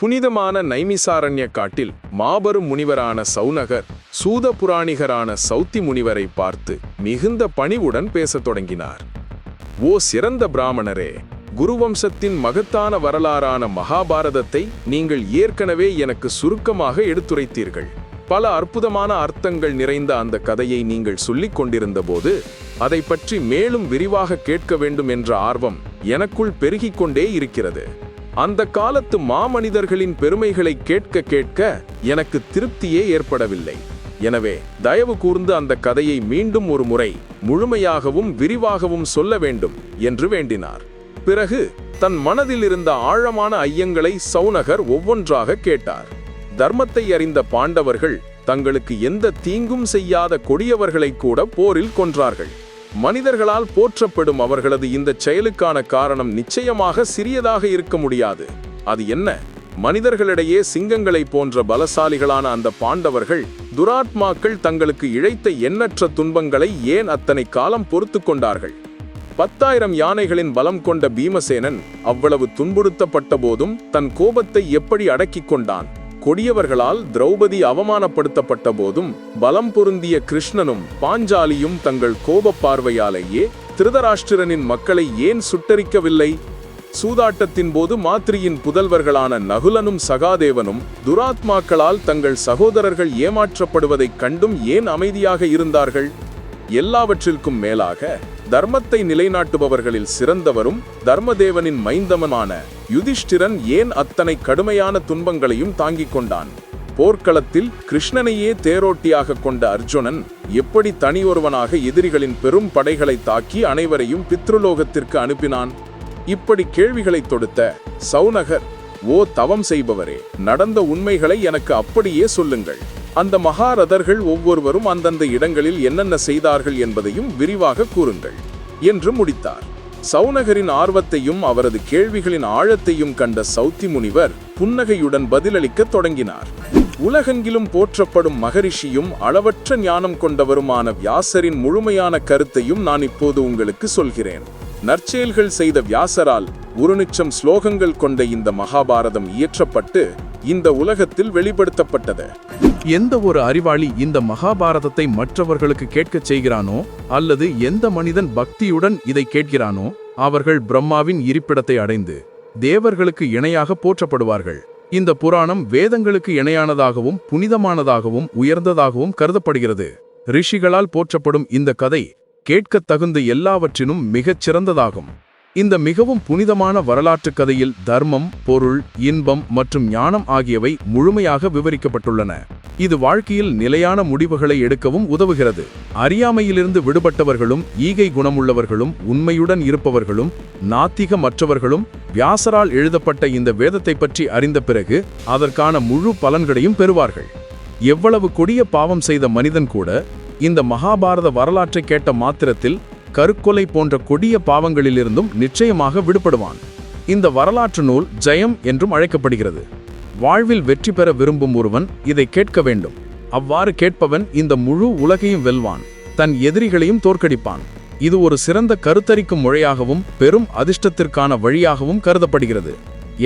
புனிதமான நைமிசாரண்ய காட்டில் மாபெரும் முனிவரான சௌனகர் சூத புராணிகரான சௌத்தி முனிவரை பார்த்து மிகுந்த பணிவுடன் பேசத் தொடங்கினார். ஓ சிறந்த பிராமணரே குருவம்சத்தின் மகத்தான வரலாறான மகாபாரதத்தை நீங்கள் ஏற்கனவே எனக்கு சுருக்கமாக எடுத்துரைத்தீர்கள். பல அற்புதமான அர்த்தங்கள் நிறைந்த அந்த கதையை நீங்கள் சொல்லிக் கொண்டிருந்தபோது அதை பற்றி மேலும் விரிவாக கேட்க வேண்டும் என்ற ஆர்வம் எனக்குள் பெருகிக் கொண்டே இருக்கிறது. அந்த காலத்து மாமனிதர்களின் பெருமைகளை கேட்க கேட்க எனக்கு திருப்தியே ஏற்படவில்லை. எனவே தயவு கூர்ந்து அந்த கதையை மீண்டும் ஒரு முறை முழுமையாகவும் விரிவாகவும் சொல்ல வேண்டும் என்று வேண்டினார். பிறகு தன் மனதில் இருந்த ஆழமான ஐயங்களை சௌனகர் ஒவ்வொன்றாக கேட்டார். தர்மத்தை அறிந்த பாண்டவர்கள் தங்களுக்கு எந்த தீங்கும் செய்யாத கொடியவர்களை கூட போரில் கொன்றார்கள். மனிதர்களால் போற்றப்படும் அவர்களது இந்த செயலுக்கான காரணம் நிச்சயமாக சிறியதாக இருக்க முடியாது. அது என்ன? மனிதர்களிடையே சிங்கங்களை போன்ற பலசாலிகளான அந்த பாண்டவர்கள் துராத்மாக்கள் தங்களுக்கு இழைத்த எண்ணற்ற துன்பங்களை ஏன் அத்தனை காலம் பொறுத்து கொண்டார்கள்? பத்தாயிரம் யானைகளின் பலம் கொண்ட பீமசேனன் அவ்வளவு துன்புறுத்தப்பட்ட போதும் தன் கோபத்தை எப்படி அடக்கிக் கொண்டான்? கொடியவர்களால் திரௌபதி அவமானப்படுத்தப்பட்ட போதும் பலம் பொருந்திய கிருஷ்ணனும் பாஞ்சாலியும் தங்கள் கோபப் பார்வையாலேயே திருதராஷ்டிரனின் மக்களை ஏன் சுட்டரிக்கவில்லை? சூதாட்டத்தின் போது மாத்ரியின் புதல்வர்களான நகுலனும் சகாதேவனும் துராத்மாக்களால் தங்கள் சகோதரர்கள் ஏமாற்றப்படுவதைக் கண்டும் ஏன் அமைதியாக இருந்தார்கள்? எல்லாவற்றிற்கும் மேலாக தர்மத்தை நிலைநாட்டுபவர்களில் சிறந்தவரும் தர்மதேவனின் மைந்தமனான யுதிஷ்டிரன் ஏன் அத்தனை கடுமையான துன்பங்களையும் தாங்கிக் கொண்டான்? போர்க்களத்தில் கிருஷ்ணனையே தேரோட்டியாக கொண்ட அர்ஜுனன் எப்படி தனியொருவனாக எதிரிகளின் பெரும் படைகளை தாக்கி அனைவரையும் பித்ருலோகத்திற்கு அனுப்பினான்? இப்படி கேள்விகளை தொடுத்த சௌநகர் ஓ தவம் செய்பவரே நடந்த உண்மைகளை எனக்கு அப்படியே சொல்லுங்கள். அந்த மகாரதர்கள் ஒவ்வொருவரும் அந்தந்த இடங்களில் என்னென்ன செய்தார்கள் என்பதையும் விரிவாக கூறுங்கள் என்று முடித்தார். சௌனகரின் ஆர்வத்தையும் அவரது கேள்விகளின் ஆழத்தையும் கண்ட சௌத்தி முனிவர் புன்னகையுடன் பதிலளிக்கத் தொடங்கினார். உலகெங்கிலும் போற்றப்படும் மகரிஷியும் அளவற்ற ஞானம் கொண்டவருமான வியாசரின் முழுமையான கருத்தையும் நான் இப்போது உங்களுக்கு சொல்கிறேன். நற்செயல்கள் செய்த வியாசரால் ஒரு நிச்சம் ஸ்லோகங்கள் கொண்ட இந்த மகாபாரதம் இயற்றப்பட்டு இந்த உலகத்தில் வெளிப்படுத்தப்பட்டது. எந்த ஒரு அறிவாளி இந்த மகாபாரதத்தை மற்றவர்களுக்கு கேட்கச் செய்கிறானோ அல்லது எந்த மனிதன் பக்தியுடன் இதை கேட்கிறானோ அவர்கள் பிரம்மாவின் இருப்பிடத்தை அடைந்து தேவர்களுக்கு இணையாக போற்றப்படுவார்கள். இந்த புராணம் வேதங்களுக்கு இணையானதாகவும் புனிதமானதாகவும் உயர்ந்ததாகவும் கருதப்படுகிறது. ரிஷிகளால் போற்றப்படும் இந்த கதை கேட்கத் தகுந்த எல்லாவற்றினும் மிகச் சிறந்ததாகும். இந்த மிகவும் புனிதமான வரலாற்று கதையில் தர்மம் பொருள் இன்பம் மற்றும் ஞானம் ஆகியவை முழுமையாக விவரிக்கப்பட்டுள்ளன. இது வாழ்க்கையில் நிலையான முடிவுகளை எடுக்கவும் உதவுகிறது. அறியாமையிலிருந்து விடுபட்டவர்களும் ஈகை குணமுள்ளவர்களும் உண்மையுடன் இருப்பவர்களும் நாத்திக மற்றவர்களும் வியாசரால் எழுதப்பட்ட இந்த வேதத்தை பற்றி அறிந்த பிறகு அதற்கான முழு பலன்களையும் பெறுவார்கள். எவ்வளவு கொடிய பாவம் செய்த மனிதன் கூட இந்த மகாபாரத வரலாற்றை கேட்ட மாத்திரத்தில் கருக்கொலை போன்ற கொடிய பாவங்களிலிருந்தும் நிச்சயமாக விடுபடுவான். இந்த வரலாற்று நூல் ஜெயம் என்றும் அழைக்கப்படுகிறது. வாழ்வில் வெற்றி பெற விரும்பும் ஒருவன் இதை கேட்க வேண்டும். அவ்வாறு கேட்பவன் இந்த முழு உலகையும் வெல்வான். தன் எதிரிகளையும் தோற்கடிப்பான். இது ஒரு சிறந்த கருத்தரிக்கும் மொழியாகவும் பெரும் அதிர்ஷ்டத்திற்கான வழியாகவும் கருதப்படுகிறது.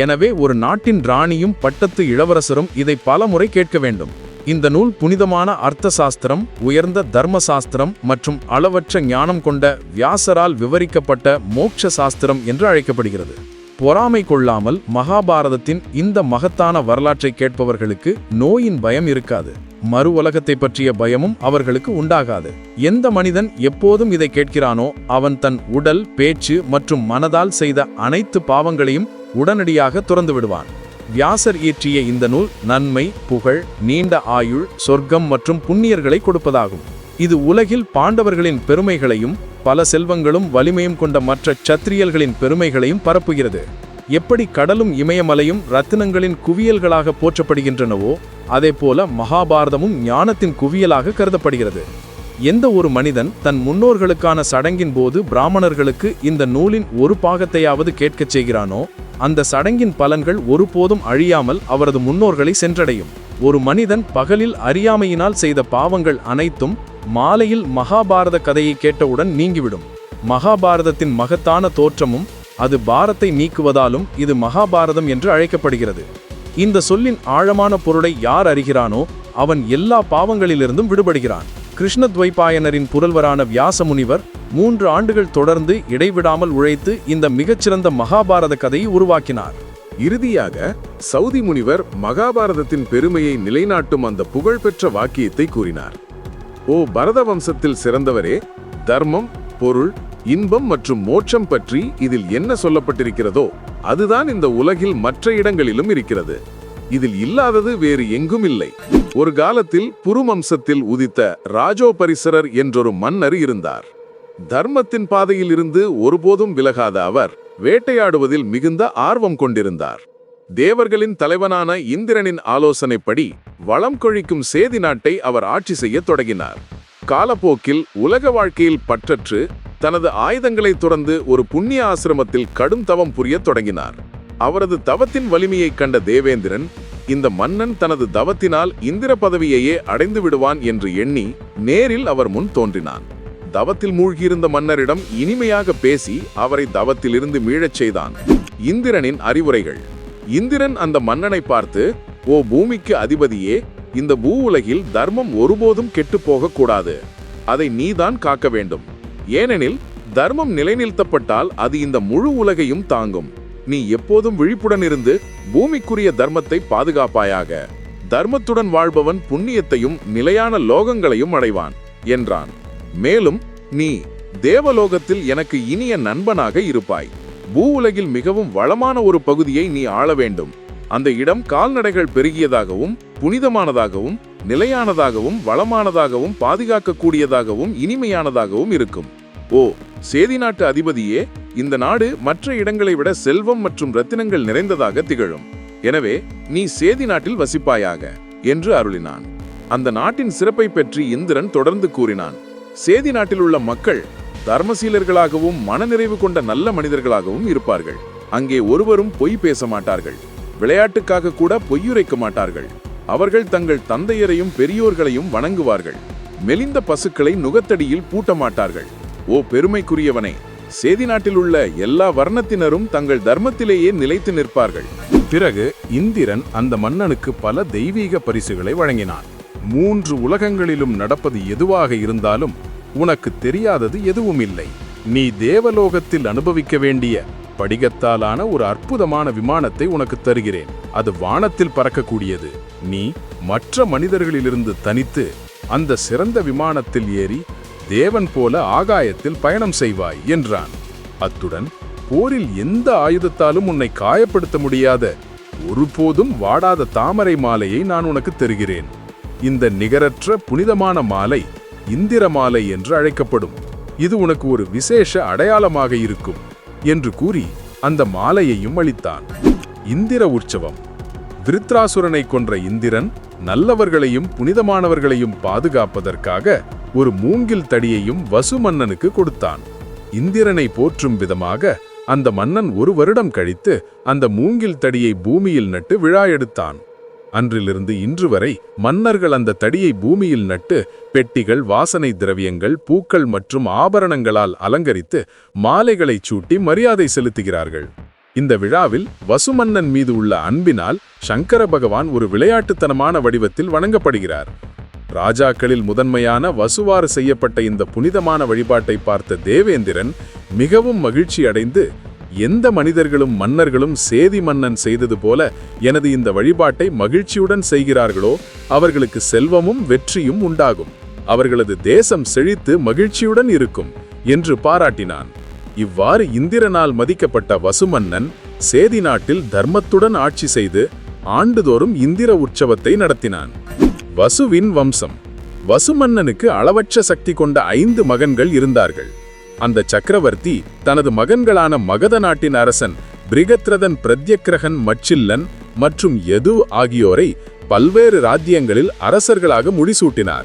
எனவே ஒரு நாட்டின் ராணியும் பட்டத்து இளவரசரும் இதை பலமுறை கேட்க வேண்டும். இந்த நூல் புனிதமான அர்த்த சாஸ்திரம் உயர்ந்த தர்ம சாஸ்திரம் மற்றும் அளவற்ற ஞானம் கொண்ட வியாசரால் விவரிக்கப்பட்ட மோட்ச சாஸ்திரம் என்று அழைக்கப்படுகிறது. பொறாமை கொள்ளாமல் மகாபாரதத்தின் இந்த மகத்தான வரலாற்றை கேட்பவர்களுக்கு நோயின் பயம் இருக்காது. மறு உலகத்தை பற்றிய பயமும் அவர்களுக்கு உண்டாகாது. எந்த மனிதன் எப்போதும் இதை கேட்கிறானோ அவன் தன் உடல் பேச்சு மற்றும் மனதால் செய்த அனைத்து பாவங்களையும் உடனடியாக துறந்து விடுவான். வியாசர் இயற்றிய இந்த நூல் நன்மை புகழ் நீண்ட ஆயுள் சொர்க்கம் மற்றும் புண்ணியர்களை கொடுப்பதாகும். இது உலகில் பாண்டவர்களின் பெருமைகளையும் பல செல்வங்களும் வலிமையும் கொண்ட மற்ற சத்திரியல்களின் பெருமைகளையும் பரப்புகிறது. எப்படி கடலும் இமயமலையும் ரத்தினங்களின் குவியல்களாக போற்றப்படுகின்றனவோ அதேபோல மகாபாரதமும் ஞானத்தின் குவியலாக கருதப்படுகிறது. எந்த ஒரு மனிதன் தன் முன்னோர்களுக்கான சடங்கின் போது பிராமணர்களுக்கு இந்த நூலின் ஒரு பாகத்தையாவது கேட்கச் செய்கிறானோ அந்த சடங்கின் பலன்கள் ஒருபோதும் அழியாமல் அவரது முன்னோர்களை சென்றடையும். ஒரு மனிதன் பகலில் அறியாமையினால் செய்த பாவங்கள் அனைத்தும் மாலையில் மகாபாரத கதையை கேட்டவுடன் நீங்கிவிடும். மகாபாரதத்தின் மகத்தான தோற்றமும் அது பாரத்தை நீக்குவதாலும் இது மகாபாரதம் என்று அழைக்கப்படுகிறது. இந்த சொல்லின் ஆழமான பொருளை யார் அறிகிறானோ அவன் எல்லா பாவங்களிலிருந்தும் விடுபடுகிறான். கிருஷ்ணத்வைபாயனரின் புரல்வரான வியாச முனிவர் மூன்று ஆண்டுகள் தொடர்ந்து இடைவிடாமல் உழைத்து இந்த மிகச்சிறந்த மகாபாரத கதையை உருவாக்கினார். இறுதியாக சவுதி முனிவர் மகாபாரதத்தின் பெருமையை நிலைநாட்டும் அந்த புகழ்பெற்ற வாக்கியத்தை கூறினார். ஓ பரத வம்சத்தில் சிறந்தவரே தர்மம் பொருள் இன்பம் மற்றும் மோட்சம் பற்றி இதில் என்ன சொல்லப்பட்டிருக்கிறதோ அதுதான் இந்த உலகில் மற்ற இடங்களிலும் இருக்கிறது. இதில் இல்லாதது வேறு எங்கும் இல்லை ஒரு காலத்தில் புருமம்சத்தில் உதித்த ராஜோபரிசரர் என்றொரு மன்னர் இருந்தார். தர்மத்தின் பாதையில் இருந்து ஒருபோதும் விலகாத அவர் வேட்டையாடுவதில் மிகுந்த ஆர்வம் கொண்டிருந்தார். தேவர்களின் தலைவனான இந்திரனின் ஆலோசனைப்படி வளம் கொழிக்கும் சேதி நாட்டை அவர் ஆட்சி செய்யத் தொடங்கினார். காலப்போக்கில் உலக வாழ்க்கையில் பற்றற்று தனது ஆயுதங்களை துறந்து ஒரு புண்ணிய ஆசிரமத்தில் கடும் தவம் புரியத் தொடங்கினார். அவரது தவத்தின் வலிமையைக் கண்ட தேவேந்திரன் இந்த மன்னன் தனது தவத்தினால் இந்திர பதவியையே அடைந்து விடுவான் என்று எண்ணி நேரில் அவர் முன் தோன்றினான். தவத்தில் மூழ்கியிருந்த மன்னரிடம் இனிமையாக பேசி அவரை தவத்திலிருந்து மீழச் செய்தான். இந்திரனின் அறிவுரைகள். இந்திரன் அந்த மன்னனை பார்த்து ஓ பூமிக்கு அதிபதியே இந்த பூ உலகில் தர்மம் ஒருபோதும் கெட்டுப் போகக்கூடாது. அதை நீதான் காக்க வேண்டும். ஏனெனில் தர்மம் நிலைநிறுத்தப்பட்டால் அது இந்த முழு உலகையும் தாங்கும். நீ எப்போதும் விழிப்புடன் இருந்து பூமிக்குரிய தர்மத்தை பாதுகாப்பாயாக தர்மத்துடன் வாழ்பவன் புண்ணியத்தையும் நிலையான லோகங்களையும் அடைவான் என்றான். மேலும் நீ தேவலோகத்தில் எனக்கு இனிய நண்பனாக இருப்பாய். பூ உலகில் மிகவும் வளமான ஒரு பகுதியை நீ ஆள வேண்டும். அந்த இடம் கால்நடைகள் பெருகியதாகவும் புனிதமானதாகவும் நிலையானதாகவும் வளமானதாகவும் பாதுகாக்கக்கூடியதாகவும் இனிமையானதாகவும் இருக்கும். ஓ சேதி நாட்டு அதிபதியே இந்த நாடு மற்ற இடங்களை விட செல்வம் மற்றும் ரத்தினங்கள் நிறைந்ததாக திகழும். எனவே நீ சேதி நாட்டில் வசிப்பாயாக என்று அருளினான். அந்த நாட்டின் சிறப்பை பற்றி இந்திரன் தொடர்ந்து கூறினான். சேதி நாட்டில் உள்ள மக்கள் தர்மசீலர்களாகவும் மனநிறைவு கொண்ட நல்ல மனிதர்களாகவும் இருப்பார்கள். அங்கே ஒருவரும் பொய் பேச மாட்டார்கள். விளையாட்டுக்காக கூட பொய்யுரைக்க மாட்டார்கள். அவர்கள் தங்கள் தந்தையரையும் பெரியோர்களையும் வணங்குவார்கள். மெலிந்த பசுக்களை நுகத்தடியில் பூட்ட மாட்டார்கள். ஓ பெருமைக்குரியவனே சேதி நாட்டில் உள்ள எல்லா வர்ணத்தினரும் தங்கள் தர்மத்திலேயே நிலைத்து நிற்பார்கள். பிறகு இந்திரன் அந்த மன்னனுக்கு பல தெய்வீக பரிசுகளை வழங்கினான். மூன்று உலகங்களிலும் நடப்பது எதுவாக இருந்தாலும் உனக்கு தெரியாதது எதுவும் இல்லை நீ தேவலோகத்தில் அனுபவிக்க வேண்டிய படிகத்தாலான ஒரு அற்புதமான விமானத்தை உனக்கு தருகிறேன். அது வானத்தில் பறக்கக்கூடியது. நீ மற்ற மனிதர்களிலிருந்து தனித்து அந்த சிறந்த விமானத்தில் ஏறி தேவன் போல ஆகாயத்தில் பயணம் செய்வாய் என்றான். அத்துடன் போரில் எந்த ஆயுதத்தாலும் உன்னை காயப்படுத்த முடியாத ஒருபோதும் வாடாத தாமரை மாலையை நான் உனக்கு தருகிறேன். இந்த நிகரற்ற புனிதமான மாலை இந்திர மாலை என்று அழைக்கப்படும். இது உனக்கு ஒரு விசேஷ அடையாளமாக இருக்கும் என்று கூறி அந்த மாலையையும் அளித்தான். இந்திர உற்சவம். விருத்ராசுரனை கொன்ற இந்திரன் நல்லவர்களையும் புனிதமானவர்களையும் பாதுகாப்பதற்காக ஒரு மூங்கில் தடியையும் வசு மன்னனுக்கு கொடுத்தான். இந்திரனை போற்றும் விதமாக அந்த மன்னன் ஒரு வருடம் கழித்து அந்த மூங்கில் தடியை பூமியில் நட்டு விழா எடுத்தான். அன்றிலிருந்து இன்று வரை மன்னர்கள் அந்த தடியை பூமியில் நட்டு பெட்டிகள் வாசனை திரவியங்கள் பூக்கள் மற்றும் ஆபரணங்களால் அலங்கரித்து மாலைகளைச் சூட்டி மரியாதை செலுத்துகிறார்கள். இந்த விழாவில் வசுமன்னன் மீது உள்ள அன்பினால் சங்கர பகவான் ஒரு விளையாட்டுத்தனமான வடிவத்தில் வணங்கப்படுகிறார். ராஜாக்களில் முதன்மையான வசுவாறு செய்யப்பட்ட இந்த புனிதமான வழிபாட்டை பார்த்த தேவேந்திரன் மிகவும் மகிழ்ச்சி அடைந்து எந்த மனிதர்களும் மன்னர்களும் சேதி மன்னன் செய்தது போல எனது இந்த வழிபாட்டை மகிழ்ச்சியுடன் செய்கிறார்களோ அவர்களுக்கு செல்வமும் வெற்றியும் உண்டாகும். அவர்களது தேசம் செழித்து மகிழ்ச்சியுடன் இருக்கும் என்று பாராட்டினான். இவ்வாறு இந்திரனால் மதிக்கப்பட்ட வசுமன்னன் சேதி நாட்டில் தர்மத்துடன் ஆட்சி செய்து ஆண்டுதோறும் இந்திர உற்சவத்தை நடத்தினான். வசுவின் வம்சம். வசுமன்னனுக்கு அளவற்ற சக்தி கொண்ட ஐந்து மகன்கள் இருந்தார்கள். அந்த சக்கரவர்த்தி தனது மகன்களான மகத நாட்டின் அரசன் பிரிகத்ரதன் பிரத்யக்ரகன் மச்சில்லன் மற்றும் யது ஆகியோரை பல்வேறு ராஜ்யங்களில் அரசர்களாக முடிசூட்டினார்.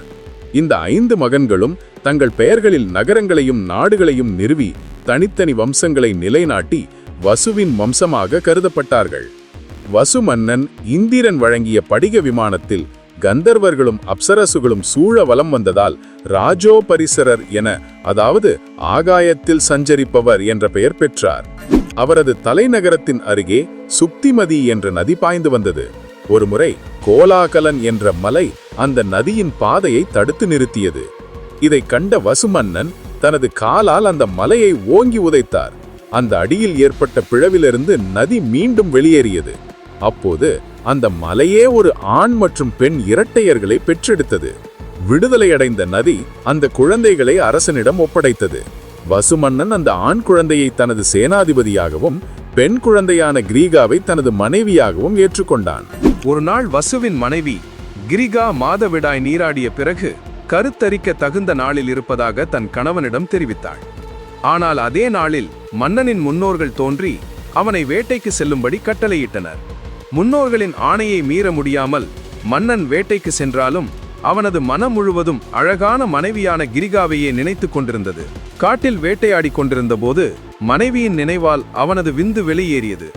இந்த ஐந்து மகன்களும் தங்கள் பெயர்களில் நகரங்களையும் நாடுகளையும் நிறுவி தனித்தனி வம்சங்களை நிலைநாட்டி வசுவின் வம்சமாக கருதப்பட்டார்கள். வசு மன்னன் இந்திரன் வழங்கிய படிக விமானத்தில் கந்தர்வர்களும் அப்சரசுகளும் சூழ வலம் வந்ததால் ராஜோ பரிசரர் என அதாவது ஆகாயத்தில் சஞ்சரிப்பவர் என்ற பெயர் பெற்றார். அவரது தலைநகரத்தின் அருகே சுப்திமதி என்ற நதி பாய்ந்து வந்தது. ஒருமுறை கோலாகலன் என்ற மலை அந்த நதியின் பாதையை தடுத்து நிறுத்தியது. இதை கண்ட வசுமன்னன் தனது காலால் அந்த மலையை ஓங்கி உதைத்தார். அந்த அடியில் ஏற்பட்ட பிளவிலிருந்து நதி மீண்டும் வெளியேறியது. அப்போது அந்த மலையே ஒரு ஆண் மற்றும் பெண் இரட்டையர்களை பெற்றெடுத்தது. விடுதலையடைந்த நதி அந்த குழந்தைகளை அரசனிடம் ஒப்படைத்தது. வசுமன்னன் அந்த ஆண் குழந்தையை தனது சேனாதிபதியாகவும் பெண் குழந்தையான கிரீகாவை தனது மனைவியாகவும் ஏற்றுக்கொண்டான். ஒரு நாள் வசுவின் மனைவி கிரிகா மாதவிடாய் நீராடிய பிறகு கருத்தரிக்க தகுந்த நாளில் இருப்பதாக தன் கணவனிடம் தெரிவித்தாள். ஆனால் அதே நாளில் மன்னனின் முன்னோர்கள் தோன்றி அவனை வேட்டைக்கு செல்லும்படி கட்டளையிட்டனர். முன்னோர்களின் ஆணையை மீற முடியாமல் மன்னன் வேட்டைக்கு சென்றாலும் அவனது மனம் முழுவதும் அழகான மனைவியான கிரிகாவையே நினைத்துக் கொண்டிருந்தது. காட்டில் வேட்டையாடிக் கொண்டிருந்த போது மனைவியின் நினைவால் அவனது விந்து வெளியேறியது.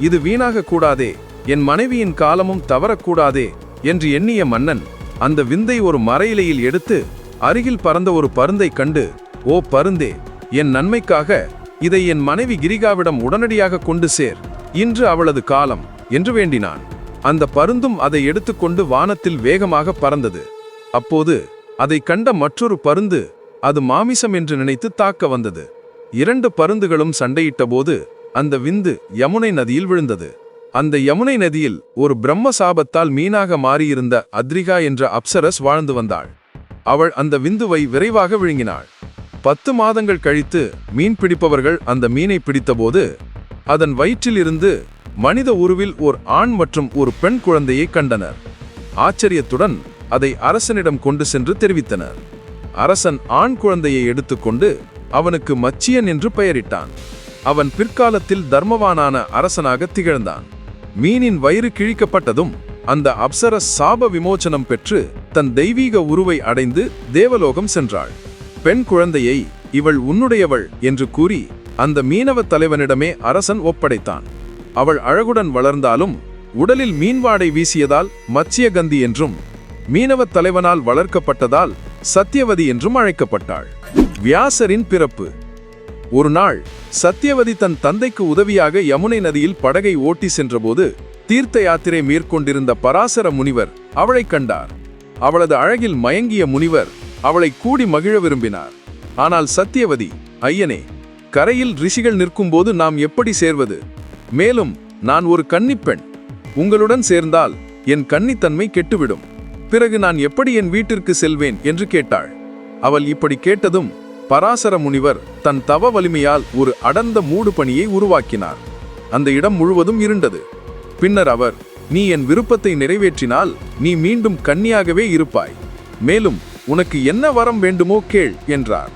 இது வீணாக கூடாதே என் மனைவியின் காலமும் தவறக்கூடாதே என்று எண்ணிய மன்னன் அந்த விந்தை ஒரு மறையிலையில் எடுத்து அருகில் பறந்த ஒரு பருந்தை கண்டு ஓ பருந்தே என் நன்மைக்காக இதை என் மனைவி கிரிகாவிடம் உடனடியாக கொண்டு சேர் இன்று அவளது காலம் என்று வேண்டினான். அந்த பருந்தும் அதை எடுத்துக்கொண்டு வானத்தில் வேகமாக பறந்தது. அப்போது அதை கண்ட மற்றொரு பருந்து அது மாமிசம் என்று நினைத்து தாக்க வந்தது. இரண்டு பருந்துகளும் சண்டையிட்டபோது அந்த விந்து யமுனை நதியில் விழுந்தது. அந்த யமுனை நதியில் ஒரு பிரம்ம சாபத்தால் மீனாக மாறியிருந்த அத்ரிகா என்ற அப்சரஸ் வாழ்ந்து வந்தாள். அவள் அந்த விந்துவை விரைவாக விழுங்கினாள். பத்து மாதங்கள் கழித்து மீன் பிடிப்பவர்கள் அந்த மீனை பிடித்தபோது அதன் வயிற்றிலிருந்து மனித உருவில் ஓர் ஆண் மற்றும் ஒரு பெண் குழந்தையை கண்டனர். ஆச்சரியத்துடன் அதை அரசனிடம் கொண்டு சென்று தெரிவித்தனர். அரசன் ஆண் குழந்தையை எடுத்துக்கொண்டு அவனுக்கு மச்சியன் என்று பெயரிட்டான். அவன் பிற்காலத்தில் தர்மவானான அரசனாக திகழ்ந்தான். மீனின் வயிறு கிழிக்கப்பட்டதும் அந்த அப்சர சாப விமோச்சனம் பெற்று தன் தெய்வீக உருவை அடைந்து தேவலோகம் சென்றாள். பெண் குழந்தையை இவள் உன்னுடையவள் என்று கூறி அந்த மீனவ தலைவனிடமே அரசன் ஒப்படைத்தான். அவள் அழகுடன் வளர்ந்தாலும் உடலில் மீன்வாடை வீசியதால் மச்சியகந்தி என்றும் மீனவத் தலைவனால் வளர்க்கப்பட்டதால் சத்தியவதி என்றும் அழைக்கப்பட்டாள். வியாசரின் பிறப்பு. ஒரு நாள் சத்தியவதி தன் தந்தைக்கு உதவியாக யமுனை நதியில் படகை ஓட்டி சென்றபோது தீர்த்த யாத்திரை மேற்கொண்டிருந்த பராசர முனிவர் அவளைக் கண்டார். அவளது அழகில் மயங்கிய முனிவர் அவளை கூடி மகிழ விரும்பினார். ஆனால் சத்தியவதி ஐயனே கரையில் ரிஷிகள் நிற்கும்போது நாம் எப்படி சேர்வது? மேலும் நான் ஒரு கன்னிப்பெண். உங்களுடன் சேர்ந்தால் என் கன்னித்தன்மை கெட்டுவிடும். பிறகு நான் எப்படி என் வீட்டிற்கு செல்வேன் என்று கேட்டாள். அவள் இப்படி கேட்டதும் பராசர முனிவர் தன் தவ வலிமையால் ஒரு அடர்ந்த மூடு பணியை உருவாக்கினார். அந்த இடம் முழுவதும் இருண்டது. பின்னர் அவர் நீ என் விருப்பத்தை நிறைவேற்றினால் நீ மீண்டும் கன்னியாகவே இருப்பாய். மேலும் உனக்கு என்ன வரம் வேண்டுமோ கேள் என்றார்.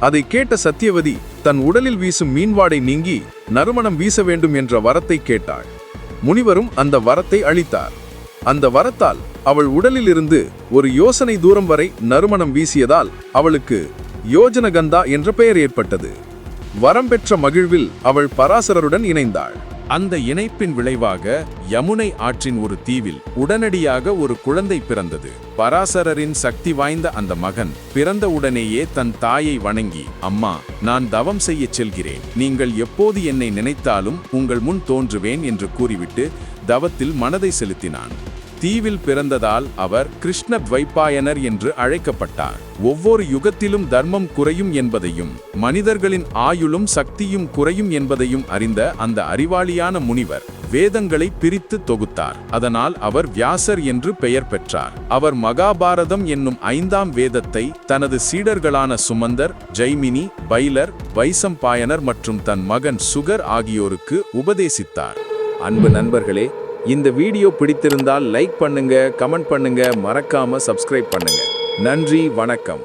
அதை கேட்ட சத்தியவதி தன் உடலில் வீசும் மீன்வாடை நீங்கி நறுமணம் வீச வேண்டும் என்ற வரத்தை கேட்டாள். முனிவரும் அந்த வரத்தை அளித்தார் அந்த வரத்தால் அவள் உடலிலிருந்து ஒரு யோசனை தூரம் வரை நறுமணம் வீசியதால் அவளுக்கு யோஜனகந்தா என்ற பெயர் ஏற்பட்டது. வரம் பெற்ற மகிழ்வில் அவள் பராசரருடன் இணைந்தாள். அந்த இணைப்பின் விளைவாக யமுனை ஆற்றின் ஒரு தீவில் உடனடியாக ஒரு குழந்தை பிறந்தது. பராசரரின் சக்தி வாய்ந்த அந்த மகன் பிறந்த உடனேயே தன் தாயை வணங்கி அம்மா நான் தவம் செய்யச் செல்கிறேன். நீங்கள் எப்போது என்னை நினைத்தாலும் உங்கள் முன் தோன்றுவேன் என்று கூறிவிட்டு தவத்தில் மனதை செலுத்தினான். தீவில் பிறந்ததால் அவர் கிருஷ்ண துவைப்பாயனர் என்று அழைக்கப்பட்டார். ஒவ்வொரு யுகத்திலும் தர்மம் குறையும் என்பதையும் மனிதர்களின் ஆயுளும் சக்தியும் குறையும் என்பதையும் அறிந்த அந்த அறிவாளியான முனிவர் வேதங்களை பிரித்து தொகுத்தார். அதனால் அவர் வியாசர் என்று பெயர் பெற்றார். அவர் மகாபாரதம் என்னும் ஐந்தாம் வேதத்தை தனது சீடர்களான சுமந்தர் ஜெய்மினி பைலர் வைசம்பாயனர் மற்றும் தன் மகன் சுகர் ஆகியோருக்கு உபதேசித்தார். அன்பு நண்பர்களே இந்த வீடியோ பிடித்திருந்தால் லைக் பண்ணுங்க கமெண்ட் பண்ணுங்க மறக்காம சப்ஸ்கிரைப் பண்ணுங்க. நன்றி வணக்கம்.